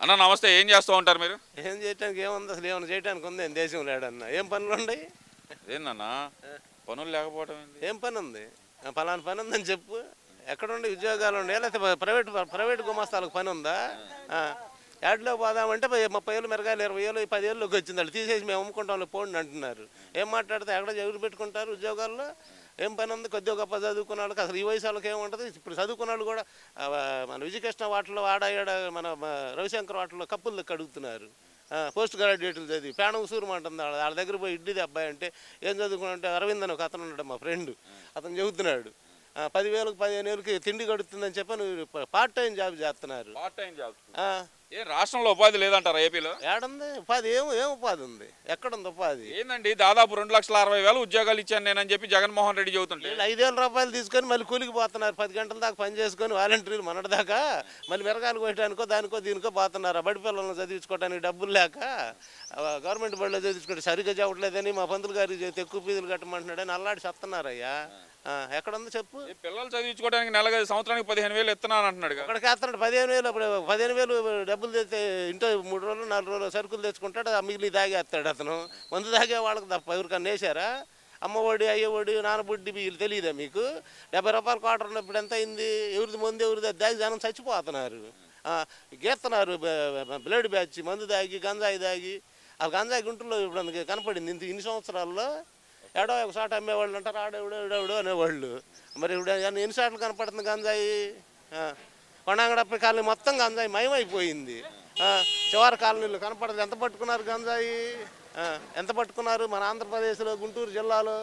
అన్న నమస్తే ఏం చేస్తూ ఉంటారు మీరు? ఏం చేయడానికి ఏముంది? అసలు ఏమైనా చేయడానికి ఉంది? దేశం లేడన్న. ఏం పనులు ఉన్నాయి ఏందన్నా? పనులు లేకపోవడం ఏం పని ఉంది ఆ, పలానా పని ఉందని చెప్పు. ఎక్కడ ఉండి ఉద్యోగాలు ఉండే లేకపోతే ప్రైవేట్ ప్రైవేట్ గుమాస్తాలకు పని ఉందా? యాడ్లో పోదామంటే ముప్పై ఏళ్ళు మిరగాయలు ఇరవై ఏళ్ళు పది ఏళ్ళకి వచ్చింది. వాళ్ళు తీసేసి మేము అమ్ముకుంటాం పోండి అంటున్నారు. ఏం మాట్లాడితే ఎక్కడ ఎవరు పెట్టుకుంటారు ఉద్యోగాల్లో? ఏం పని ఉంది కొద్దిగా గొప్ప చదువుకున్న వాళ్ళకి అసలు ఈ వయసు వాళ్ళకి ఏముంటుంది? ఇప్పుడు చదువుకున్న వాళ్ళు కూడా మన విజయకృష్ణ వాటిలో ఆడాడ మన రవిశంకర్ వాటిలో కప్పులు ఆ, పోస్ట్ గ్రాడ్యుయేట్లు చదివి పేణ ఉసూరుమంటుంది వాళ్ళ వాళ్ళ దగ్గర పోయి ఇడ్డిది అబ్బాయి అంటే ఏం చదువుకున్నా అరవింద్ అని ఒక అతను ఉన్నాడు మా ఫ్రెండ్ అతను చెబుతున్నాడు. పదివేలకు పదిహేను వేలకి తిండి గడుతుందని చెప్పి పార్ట్ టైం జాబ్ చేస్తున్నారు పార్ట్ టైం జాబ్ ఏ రాష్ట్రంలో ఉపాధి లేదంటారా ఏపీలో? ఏడుంది? ఉపాధి ఏం ఏం ఉపాధి ఉంది? ఎక్కడుంది ఉపాధి? ఏందండి దాదాపు రెండు లక్షల అరవై వేల ఉద్యోగాలు ఇచ్చాను నేనని చెప్పి జగన్మోహన్ రెడ్డి చెబుతుంటే. వీళ్ళు ఐదు వేల రూపాయలు తీసుకొని మళ్ళీ కూలికి పోతున్నారు. పది గంటల దాకా పని చేసుకొని వాలంటీర్లు మనటి దాకా మళ్ళీ మిరగాయలు కొట్టడానికో దానికో దీనికో పోతున్నారు? బడి పిల్లలను చదివించుకోవడానికి డబ్బులు లేక గవర్నమెంట్ బడిలో చదివించుకుంటే సరిగ్గా చెప్పట్లేదని మా పంతులు గారికి చెబితే ఎక్కువ ఫీజులు కట్టమంటున్నాడని అల్లాడి చెప్తున్నారయ్యా. ఆ, ఎక్కడుంది చెప్పు? పిల్లలు చదివించుకోవడానికి నెలగా సంవత్సరానికి పదిహేను వేలు ఎత్తున్నాను అంటున్నాడు. అక్కడికి వేస్తున్నాడు పదిహేను వేలు అప్పుడు పదిహేను వేలు డబ్బులు తెస్తే ఇంట్లో మూడు రోజులు నాలుగు రోజులు సరుకులు తెచ్చుకుంటాడు ఆ మిగిలి తాగేస్తాడు అతను. మందు తాగే వాళ్ళకి తప్ప ఎవరికన్నా వేసారా అమ్మఒడి అయ్యఒడి నానబుడ్డి వీళ్ళు తెలియదా మీకు? డెబ్బై రూపాయల క్వార్టర్ ఉన్నప్పుడు ఎంత అయింది? ఎవరిది మందు ఎవరిది? దాగి జనం చచ్చిపోతున్నారు. గీస్తున్నారు బ్లడ్ బ్యాచ్ మందు దాగి గంజాయి దాగి ఆ గంజాయి గుంటూరులో ఇప్పుడు అందుకే కనపడింది ఇంత ఇన్ని సంవత్సరాల్లో ఏడో ఒక అమ్మేవాళ్ళు అంటారు ఆడేవిడో ఇడేవిడో అనేవాళ్ళు. మరి ఇప్పుడు ఎన్ని సార్లు కనపడుతుంది గంజాయి? ఆ, కాలనీ మొత్తం గంజాయి మయమైపోయింది. చివరి కాలనీలు కనపడదు. ఎంత పట్టుకున్నారు గంజాయి? ఎంత పట్టుకున్నారు మన ఆంధ్రప్రదేశ్లో గుంటూరు జిల్లాలో?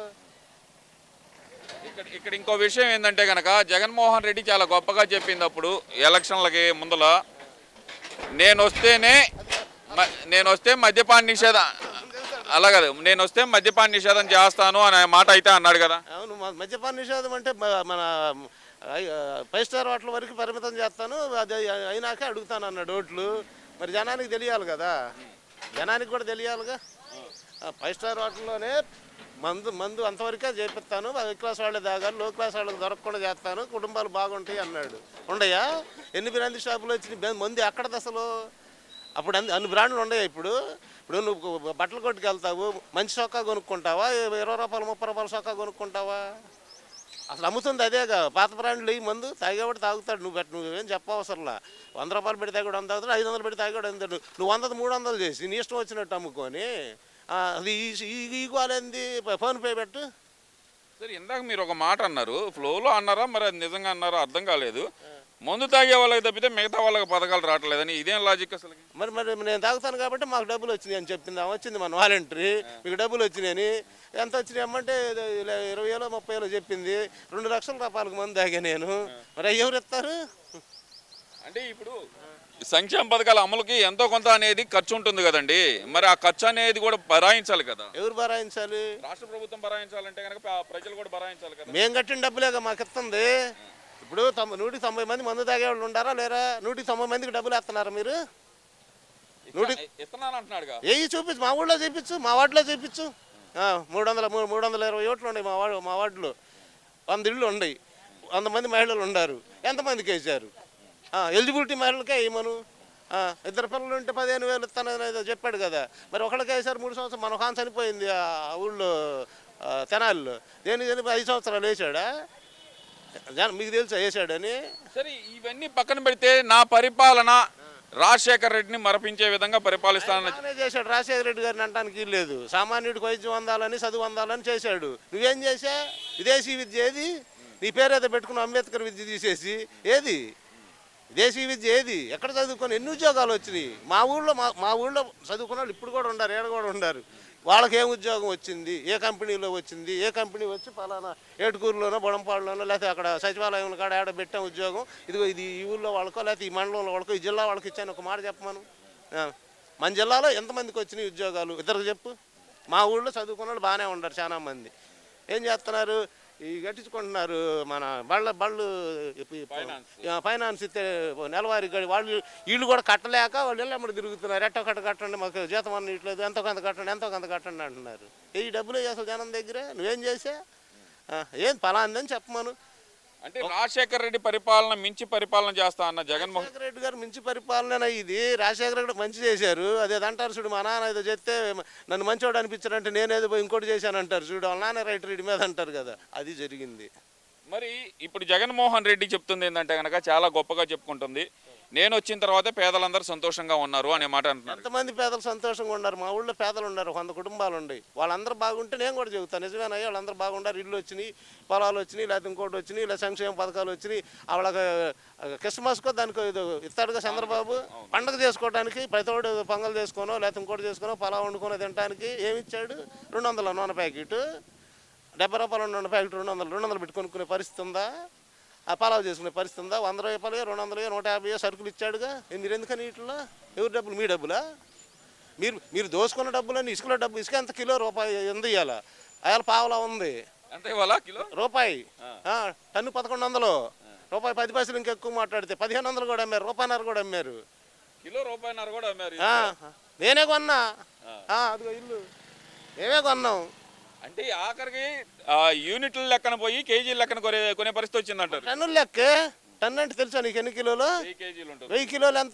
ఇక్కడ ఇక్కడ ఇంకో విషయం ఏంటంటే కనుక జగన్మోహన్ రెడ్డి చాలా గొప్పగా చెప్పింది అప్పుడు ఎలక్షన్లకి ముందల నేను వస్తేనే నేను వస్తే మద్యపాన నిషేధం అలాగే నేను వస్తే మద్యపాన నిషేధం చేస్తాను అనే మాట అయితే అన్నాడు కదా. అవును మ- మద్యపాన నిషేధం అంటే మ- మన ఐ- ఫైవ్ స్టార్ హోటల్ వరకు పరిమితం చేస్తాను అది అయినాక అడుగుతాను అన్నాడు ఓట్లు. మరి జనానికి తెలియాలి కదా. జనానికి కూడా తెలియాలిగా. ఆ ఫైవ్ స్టార్ హోటల్లోనే మందు మందు అంతవరకే చేపిస్తాను. హై క్లాస్ వాళ్ళే తాగాలి లో క్లాస్ వాళ్ళకి దొరకకుండా చేస్తాను కుటుంబాలు బాగుంటాయి అన్నాడు. ఉండయా? ఎన్ని బిర్యానీ షాపులు వచ్చి మంది ఎక్కడ అసలు? అప్పుడు అన్ని అన్ని బ్రాండ్లు ఉన్నాయి ఇప్పుడు. ఇప్పుడు నువ్వు బట్టల కొట్టుకు వెళ్తావు మంచి చొక్కా కొనుక్కుంటావా ఇరవై రూపాయలు ముప్పై రూపాయల చొక్కా కొనుక్కుంటావా? అసలు అమ్ముతుంది అదేగా. పాత బ్రాండ్లు ఈ మందు తాగేవాడు తాగుతాడు. నువ్వు పెట్ట నువ్వేం చెప్పవసరంలా వంద రూపాయలు పెడితే కూడా వంద తాగుతాడు ఐదు వందలు పెడితే తాగాడు అంత. నువ్వు వందది మూడు వందలు చేసి నీ ఇష్టం వచ్చినట్టు అమ్ముకొని అది ఈ- ఈ పెట్టు. సరే ఇందాక మీరు ఒక మాట అన్నారు. ఫ్లోలో అన్నారా? మరి అది నిజంగా అన్నారా? అర్థం కాలేదు. మందు తాగే వాళ్ళకి తప్పితే మిగతా వాళ్ళకి పథకాలు రావట్లేదని ఇదేం లాజిక్ అసలు మరి మరి నేను తాగుతాను కాబట్టి మాకు డబ్బులు వచ్చినాయి అని చెప్పింది వచ్చింది మన వాలంటరీ. మీకు డబ్బులు వచ్చినాయని. ఎంత వచ్చినాయి అమ్మంటే ఇరవై వేలో ముప్పై వేలో చెప్పింది. రెండు లక్షల రూపాయలకు మంది తాగా నేను. మరి ఎవరు ఇస్తారు? అంటే ఇప్పుడు సంక్షేమ పథకాల అమలుకి ఎంతో కొంత అనేది ఖర్చు ఉంటుంది కదండి. మరి ఆ ఖర్చు అనేది కూడా భరాయించాలి కదా. ఎవరు భరాయించాలి? రాష్ట్ర ప్రభుత్వం భరాయించాలంటే కనుక ప్ర- ప్రజలు కూడా భరాయించాలి కదా. మేము కట్టిన డబ్బులేగా మాకు ఇస్తుంది ఇప్పుడు తొంభై నూటికి తొంభై మంది మందు తాగేవాళ్ళు ఉండారా? లేరా? నూటికి తొంభై మందికి డబ్బులు వేస్తున్నారా మీరు? నూటి ఇస్తున్నాను అంటున్నాడుగా ఏవి చూపించు మా ఊళ్ళో చూపించు మా వార్డులో చూపించు. ఆ, మూడు వందల మూ- మూడు వందల ఇరవై ఓట్లు ఉన్నాయి మా వార్డు మా వార్డులో. వంద ఇళ్ళు ఉన్నాయి. వంద మంది మహిళలు ఉన్నారు ఎంతమందికి వేశారు? ఎలిజిబిలిటీ మహిళలకే వేయమను. ఆ, ఇద్దరు పిల్లలు ఉంటే పదిహేను వేలు ఇస్తానని ఏదో చెప్పాడు కదా. మరి ఒకళ్ళకే వేశారు మూడు సంవత్సరాలు. మన ఖాన్ చనిపోయింది ఆ ఊళ్ళో ఆ, తెనాలిలో. దేనికి చనిపోయి ఐదు సంవత్సరాలు వేసాడా జన మీకు తెలుసా వేసాడని సరే ఇవన్నీ పక్కన పెడితే నా పరిపాలన రాజశేఖర్ రెడ్డిని మరపించే విధంగా పరిపాలిస్తానని బాగానే చేశాడు. రాజశేఖర రెడ్డి గారిని అంటానికి లేదు. సామాన్యుడికి వైద్యం అందాలని చదువు అందాలని చేశాడు. నువ్వేం చేశా? విదేశీ విద్య ఏది? నీ పేరేదో పెట్టుకున్న అంబేద్కర్ విద్య తీసేసి ఏది? విదేశీ విద్య ఏది? ఎక్కడ చదువుకొని? ఎన్ని ఉద్యోగాలు వచ్చినాయి? మా ఊళ్ళో మా మా ఊళ్ళో చదువుకున్న వాళ్ళు ఇప్పుడు కూడా ఉన్నారు ఏడ కూడా ఉన్నారు వాళ్ళకి ఏం ఉద్యోగం వచ్చింది? ఏ కంపెనీలో వచ్చింది? ఏ కంపెనీ వచ్చి ఫలానా ఏటుకూరులోనో బొడంపాడులోనో లేకపోతే అక్కడ సచివాలయం కాడ ఆడ పెట్టాం ఉద్యోగం? ఇదిగో ఇది ఈ ఊళ్ళో వాళ్ళకో లేకపోతే ఈ మండలంలో వాళ్ళకో ఈ జిల్లా వాళ్ళకి ఇచ్చాను ఒక మాట చెప్పమను మన. జిల్లాలో ఎంతమందికి వచ్చినాయి ఉద్యోగాలు? ఇద్దరికి చెప్పు. మా ఊళ్ళో చదువుకున్న వాళ్ళు బాగానే ఉన్నారు చాలామంది ఏం చేస్తున్నారు? ఈ కట్టించుకుంటున్నారు మన బళ్ళ బళ్ళు Finance. ఆ, ఫైనాన్స్ ఇస్తే నెలవారీ వాళ్ళు వీళ్ళు కూడా కట్టలేక వాళ్ళు ఇళ్ళమ్మడి తిరుగుతున్నారు. ఎట్టో కట్ట కట్టండి మాకు జీతం అన్న ఇట్లేదు ఎంతో కొంత కట్టండి ఎంతో కొంత కట్టండి అంటున్నారు. ఈ డబ్బులు అసలు జనం దగ్గర నువ్వేం చేసా? ఏం పలాందని చెప్పమను. అంటే రాజశేఖర రెడ్డి పరిపాలన మించి పరిపాలన చేస్తా అన్న జగన్మోహన్ రెడ్డి గారు మంచి పరిపాలన ఇది. రాజశేఖర రెడ్డి మంచి చేశారు. అదేదో అంటారు చూడు మా నాన్న ఏదో చెప్తే నన్ను మంచివాడు అనిపించారంటే నేనేదో పోయి ఇంకోటి చేశాను అంటారు. చూడు వాళ్ళ నాన్న రైట్ రెడ్డి మీద అంటారు కదా. అది జరిగింది. మరి ఇప్పుడు జగన్మోహన్ రెడ్డి చెప్తుంది ఏంటంటే కనుక చాలా గొప్పగా చెప్పుకుంటుంది. నేను వచ్చిన తర్వాతే పేదలందరూ సంతోషంగా ఉన్నారు అనే మాట అంటున్నారు. ఎంతమంది పేదలు సంతోషంగా ఉన్నారు? మా ఊళ్ళో పేదలు ఉన్నారు వంద కుటుంబాలు ఉన్నాయి. వాళ్ళందరూ బాగుంటే నేను కూడా చెబుతాను నిజమేనయ్యా వాళ్ళందరూ బాగుంటారు ఇల్లు వచ్చినాయి పొలాలు వచ్చినాయి లేకపోతే ఇంకోటి వచ్చినాయి లేదా సంక్షేమ పథకాలు వచ్చినాయి. వాళ్ళకి క్రిస్మస్కో దానికి ఇస్తాడుగా చంద్రబాబు. పండగ చేసుకోవడానికి ప్రతివాడు పొంగల్ చేసుకోనో లేకపోతే ఇంకోటి చేసుకోనో పొలం వండుకొని తినడానికి ఏమి ఇచ్చాడు? రెండు వందల నూనె ప్యాకెట్. డెబ్బై రూపాయలు నూనె ప్యాకెట్ రెండు వందలు రెండు వందలు పెట్టి కొనుక్కునే పరిస్థితి ఉందా? ఆ పలావ్ చేసుకునే పరిస్థితి ఉందా? వంద రూపాయలు రెండు వందలు నూట యాభై సరుకులు ఇచ్చాడుగా? మీరు ఎందుకని వీటిలో? ఎవరి డబ్బులు? మీ డబ్బులా? మీరు మీరు దోసుకున్న డబ్బులని ఇసుకలో డబ్బు ఇసుక ఎంత కిలో రూపాయి ఎంత ఇవ్వాల అయాల పావలా ఉంది. అంతే ఇవాళ కిలో? రూపాయి. టన్ను పదకొండు వందలు. రూపాయి పది పైసలు ఇంకెక్కువ మాట్లాడితే పదిహేను వందలు కూడా అమ్మారు రూపాయన్నర కూడా అమ్మారు. కిలో రూపాయన్నర కూడా అమ్మారు నేనే కొన్నా. అదిగో ఇల్లు. మేమే కొన్నాం. అంటే ఆఖరికి యూనిట్ల లెక్కన పోయి కేజీల లెక్కన కొనే కొనే పరిస్థితి వచ్చింది అంటారు టన్నులు లెక్కే? టన్ను అంటే తెలుసా నీకు ఎన్ని కిలోలు? వెయ్యి కేజీలు ఉంటుంది. వెయ్యి కిలోలు ఎంత?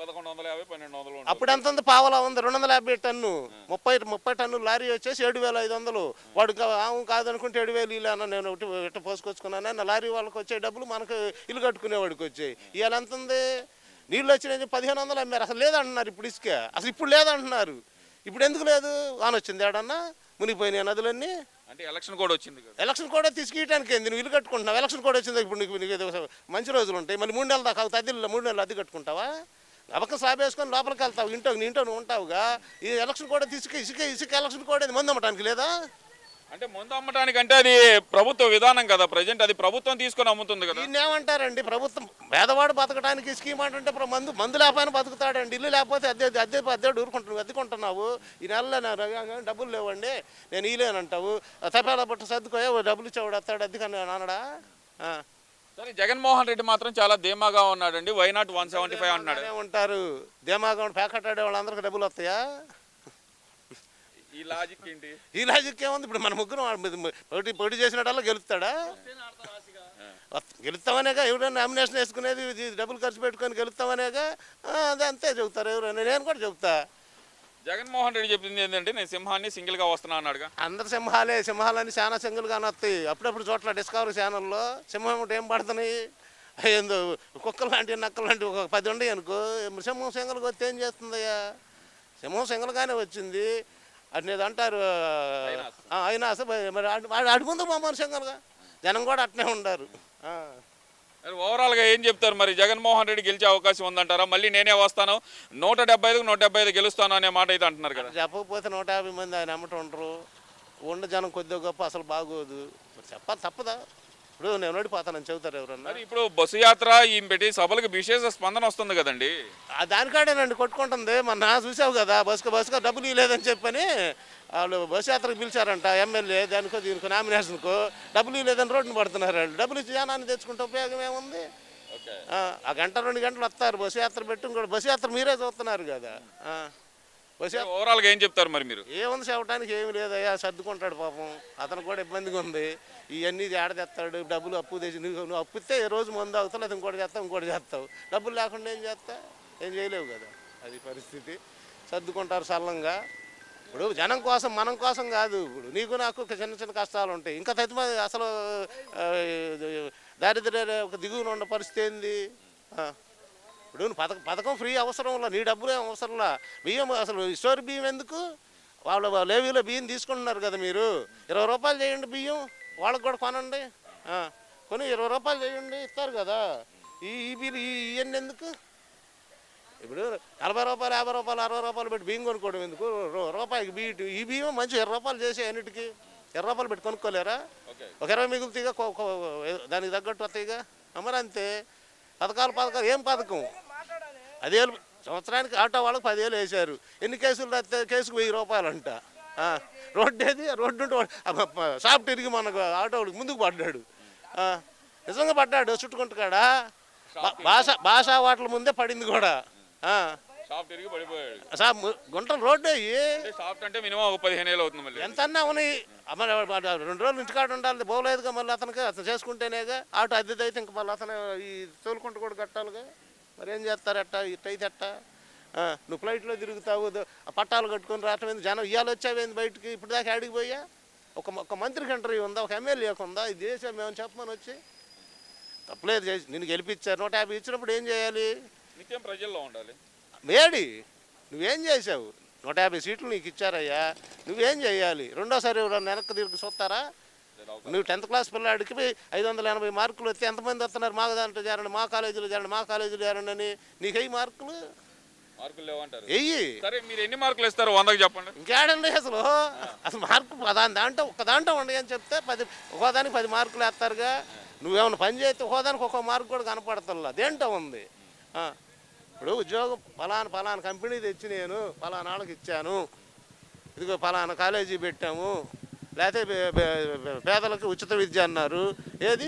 పదకొండు వందల యాభై పన్నెండు వందలు ఉంటుంది. అప్పుడు ఎంత ఉంది? పావలా ఉంది రెండు వందల యాభై టన్ను. ముప్పై ముప్పై టన్ను లారీ వచ్చేసి ఏడు వేల ఐదు వందలు. వాడు కా- ఆవు కాదనుకుంటే ఏడు వేలు ఇలా అన్న నేను ఒకటి ఇట్ట పోసుకొచ్చుకున్నాను నా లారీ వాళ్ళకి వచ్చే డబ్బులు మనకు ఇల్లు కట్టుకునేవాడికి వచ్చాయి. ఇవాళ ఎంత ఉంది? నీళ్ళు వచ్చినాయి పదిహేను వందలు అమ్మారు. అసలు లేదంటున్నారు ఇప్పుడు ఇసుక. అసలు ఇప్పుడు లేదంటున్నారు. ఇప్పుడు ఎందుకు లేదు? వాన వచ్చింది ఏడన్నా? మునిగిపోయినాయి నదులన్నీ. అంటే ఎలక్షన్ కూడా వచ్చింది ఎలక్షన్ కూడా తీసుకెయడానికి ఏంది? నువ్వు ఇల్లు కట్టుకుంటున్నావు? ఎలక్షన్ కూడా వచ్చింది? ఇప్పుడు నీకు నీకు మంచి రోజులు ఉంటాయి. మళ్ళీ మూడు నెలలు దాకా అద్దెలు మూడు నెలలు అద్దె కట్టుకుంటావా? అబక్క స్లాబ్ వేసుకొని లోపలికి వెళ్తావు. ఇంట్లో నీ ఇంట్లో నువ్వు ఉంటావుగా. ఈ ఎలక్షన్ కూడా తీసుకు ఇసుక ఇసుక ఎలక్షన్ కూడా ఇది మందు అమ్మటానికి లేదా? అంటే ముందు అమ్మటానికి అంటే అది ప్రభుత్వ విధానం కదా. ప్రజెంట్ అది ప్రభుత్వం తీసుకొని అమ్ముతుంది కదా. దీన్ని ఏమంటారండి? ప్రభుత్వం పేదవాడు బతకడానికి స్కీమ్ అంటే మందు మందు లేకపోయినా బతుకుతాడండి. ఇల్లు లేకపోతే అద్దె అద్దె అద్దె ఊరుకుంటున్నావు అద్దెకుంటున్నావు ఈ నెలలో డబ్బులు లేవండి. నేను ఇలేనంటావు తపేలా బట్ట సర్దుకోయా డబ్బులు ఇచ్చేవాడు వస్తాడు అద్దెకని నానడా. సరే జగన్మోహన్ రెడ్డి మాత్రం చాలా ధీమాగా ఉన్నాడండి. Why not one seventy five అన్నాడు బాగానే ఉంటారు. దేమాగా ప్యాకెట్ వాళ్ళందరికీ డబ్బులు వస్తాయా? ఈ లాజిక్ ఏంటి? ఈ లాజిక్ ఏముంది? ఇప్పుడు మన ముగ్గురు పోటీ పోటీ చేసినట్టల్లా గెలుస్తాడా? గెలుస్తామనేగా ఎవరైనా నామినేషన్ వేసుకునేది డబ్బులు ఖర్చు పెట్టుకొని గెలుస్తామనేగా అది అంతే చెబుతారు ఎవరైనా. నేను కూడా చెబుతా. జగన్మోహన్ రెడ్డి చెప్పింది ఏంటంటే నేను సింహాన్ని సింగిల్గా వస్తున్నా అన్నాడుగా. అందరు సింహాలే సింహాలని చాలా సింగులు కానొస్తాయి అప్పుడప్పుడు చోట్ల డిస్కవరీ ఛానల్లో సింహం ఒకటి ఏం పడుతున్నాయి? ఏందో కుక్కలు లాంటి నక్కలు లాంటి ఒక పది ఉన్నాయి అనుకో సింహం సింగల్కి వస్తే ఏం చేస్తుందయ్యా? సింహం సింగల్గానే వచ్చింది. అది ఏదో అంటారు అయినా అసలు మరి అడి ముందు మామూలు సింగల్గా జనం కూడా అట్నే ఉండారు. ఆ. మరి ఓవరాల్గా ఏం చెప్తారు మరి? జగన్మోహన్ రెడ్డి గెలిచే అవకాశం ఉందంటారా? మళ్ళీ నేనే వస్తాను. నూట డెబ్బై ఐదుకు నూట డెబ్బై ఐదు గెలుస్తాను అనే మాట అయితే అంటున్నారు కదా. చెప్పకపోతే నూట యాభై మంది ఆయన అమ్మటం ఉండరు. ఉండ జనం కొద్దిగా గొప్ప అసలు బాగోదు. చెప్పాలి తప్పదా? ఇప్పుడు నేను ఓడిపోతానని చెబుతారు ఎవరన్నా. మరి ఇప్పుడు బస్సు యాత్ర ఈ పెట్టి సభలకు విశేష స్పందన వస్తుంది కదండి. ఆ దానికాడేనండి కొట్టుకుంటుంది. మొన్న చూసావు కదా బస్సుకు బస్సుకు డబ్బులు ఇవ్వలేదని చెప్పని వాళ్ళు బస్సు యాత్రకు పిలిచారంట ఎమ్మెల్యే దానికో దీనికో నామినేషన్కో. డబ్బులు ఇవ్వలేదని రోడ్డుని పడుతున్నారు వాళ్ళు. డబ్బులు ఇచ్చి జనాన్ని తెచ్చుకుంటే ఉపయోగం ఏముంది? ఆ, ఆ గంట రెండు గంటలు వస్తారు బస్సు యాత్ర పెట్టి ఇంకోటి బస్సు యాత్ర మీరే చూస్తున్నారు కదా. ఆ, బస్సు యాత్ర ఓవరాల్గా ఏం చెప్తారు మరి మీరు? ఏముంది చెప్పడానికి ఏమి లేదయ్యా సర్దుకుంటాడు పాపం. అతను కూడా ఇబ్బందిగా ఉంది. ఇవన్నీ ఏడదెత్తాడు డబ్బులు అప్పు తెచ్చి నువ్వు నువ్వు అప్పు ఇస్తే ఏ రోజు మందు అవుతావు లేదా ఇంకోటి చేస్తావు ఇంకోటి చేస్తావు. డబ్బులు లేకుండా ఏం చేస్తా? ఏం చేయలేవు కదా. అది పరిస్థితి. సర్దుకుంటారు సల్లంగా. ఇప్పుడు జనం కోసం మనం కోసం కాదు. ఇప్పుడు నీకు నాకు చిన్న చిన్న కష్టాలు ఉంటాయి. ఇంకా తది మంది అసలు దారిద్ర్య ఒక దిగువన ఉన్న పరిస్థితి ఏంది. ఇప్పుడు నువ్వు పథకం పథకం ఫ్రీ అవసరంలా నీ డబ్బులు ఏం అవసరంలా బియ్యం అసలు స్టోర్ బియ్యం ఎందుకు? వాళ్ళ లేవీలో బియ్యం తీసుకుంటున్నారు కదా మీరు. ఇరవై రూపాయలు చేయండి బియ్యం వాళ్ళకి కూడా కొనండి. కొని ఇరవై రూపాయలు చేయండి ఇస్తారు కదా. ఈ ఈ బియ్యం ఈ ఇవన్నీ ఎందుకు? ఇప్పుడు నలభై రూపాయలు యాభై రూపాయలు అరవై రూపాయలు పెట్టి బియ్యం కొనుక్కోవడం ఎందుకు? రూపాయికి బియ్యం ఈ బియ్యం మంచి ఇరవై రూపాయలు చేసే అన్నిటికీ. ఇరవై రూపాయలు పెట్టి కొనుక్కోలేరా? ఒక ఇరవై మిగులుతాయిగా దానికి తగ్గట్టు వస్తాయిగా? మరి అంతే పథకాలు పథకాలు ఏం పథకం? పదేళ్ళు సంవత్సరానికి ఆటో వాళ్ళకి పదివేలు వేశారు. ఎన్ని కేసులు రాస్తే కేసుకు వెయ్యి రూపాయలు అంట రోడ్డు ఏది రోడ్డు షాప్ తిరిగి మనకు ఆటో వాడికి ముందుకు పడ్డాడు. ఆ, నిజంగా పడ్డాడు చుట్టుకుంటుకాడా భాష భాషా వాటల ముందే పడింది కూడా. షాప్ తిరిగి పడిపోయాడు. సార్ ము- గుంటలు రోడ్డు అయ్యి అంటే షాప్ అంటే మినిమం ఒక పదిహేను ఏళ్ళు అవుతుంది మళ్ళీ. ఎంత అన్నా మరి వాడు రెండు రోజులు ఇంటికాడ ఉండాలి పోలేదుగా మళ్ళీ అతనికి అతను చేసుకుంటేనేగా ఆటో అద్దెది అయితే ఇంక మళ్ళీ అతను ఈ తోలుకుంటూ కూడా కట్టాలిగా. మరి ఏం చేస్తారట్ట ఇట్టయితే అట్ట నువ్వు ఫ్లైట్లో తిరుగుతావు పట్టాలు కట్టుకొని రావటం ఏంది? జనం ఇవాళ వచ్చావేంది బయటికి? ఇప్పుడు దాకా ఆడికి పోయా? ఒక ఒక మంత్రికి ఇంటర్వ్యూ ఉందా? ఒక ఎమ్మెల్యేకి ఉందా? ఇది చేసాం మేము చెప్పమని వచ్చి? తప్పలేదు చేసి నిన్ను గెలిపించారు. నూట యాభై ఇచ్చినప్పుడు ఏం చేయాలి? నిత్యం ప్రజల్లో ఉండాలి. మేడి నువ్వేం చేసావు నూట యాభై సీట్లు నీకు ఇచ్చారయ్యా. నువ్వేం చేయాలి? రెండోసారి వెనక్కి తిరిగి చూస్తారా? నువ్వు టెన్త్ క్లాస్ పిల్లాడికి ఐదు వందల ఎనభై మార్కులు వస్తే ఎంతమంది వస్తున్నారు? మా దాంట్లో చేరండి మా కాలేజీలో చేరండి మా కాలేజీలో చేరండి అని. నీకు అయ్యి మార్కులు? మార్కులు లేవంటారు. వెయ్యి. సరే మీరు ఎన్ని మార్కులు ఇస్తారు? వందకి చెప్పండి. ఇంకేడండి అసలు. అసలు మార్కు పదాని దాంట్లో ఒక దాంట్లో ఉండి అని చెప్తే పది ఒకదానికి పది మార్కులు వేస్తారుగా. నువ్వేమైనా పని చేస్తే ఒకదానికి ఒక్కో మార్కు కూడా కనపడతల్లా. దేంట్లో ఉంది. ఇప్పుడు ఉద్యోగం ఫలానా ఫలానా కంపెనీ తెచ్చి నేను ఫలానా వాళ్ళకి ఇచ్చాను. ఇదిగో ఫలానా కాలేజీ పెట్టాము. లేకపోతే పేదలకు ఉచిత విద్య అన్నారు. ఏది?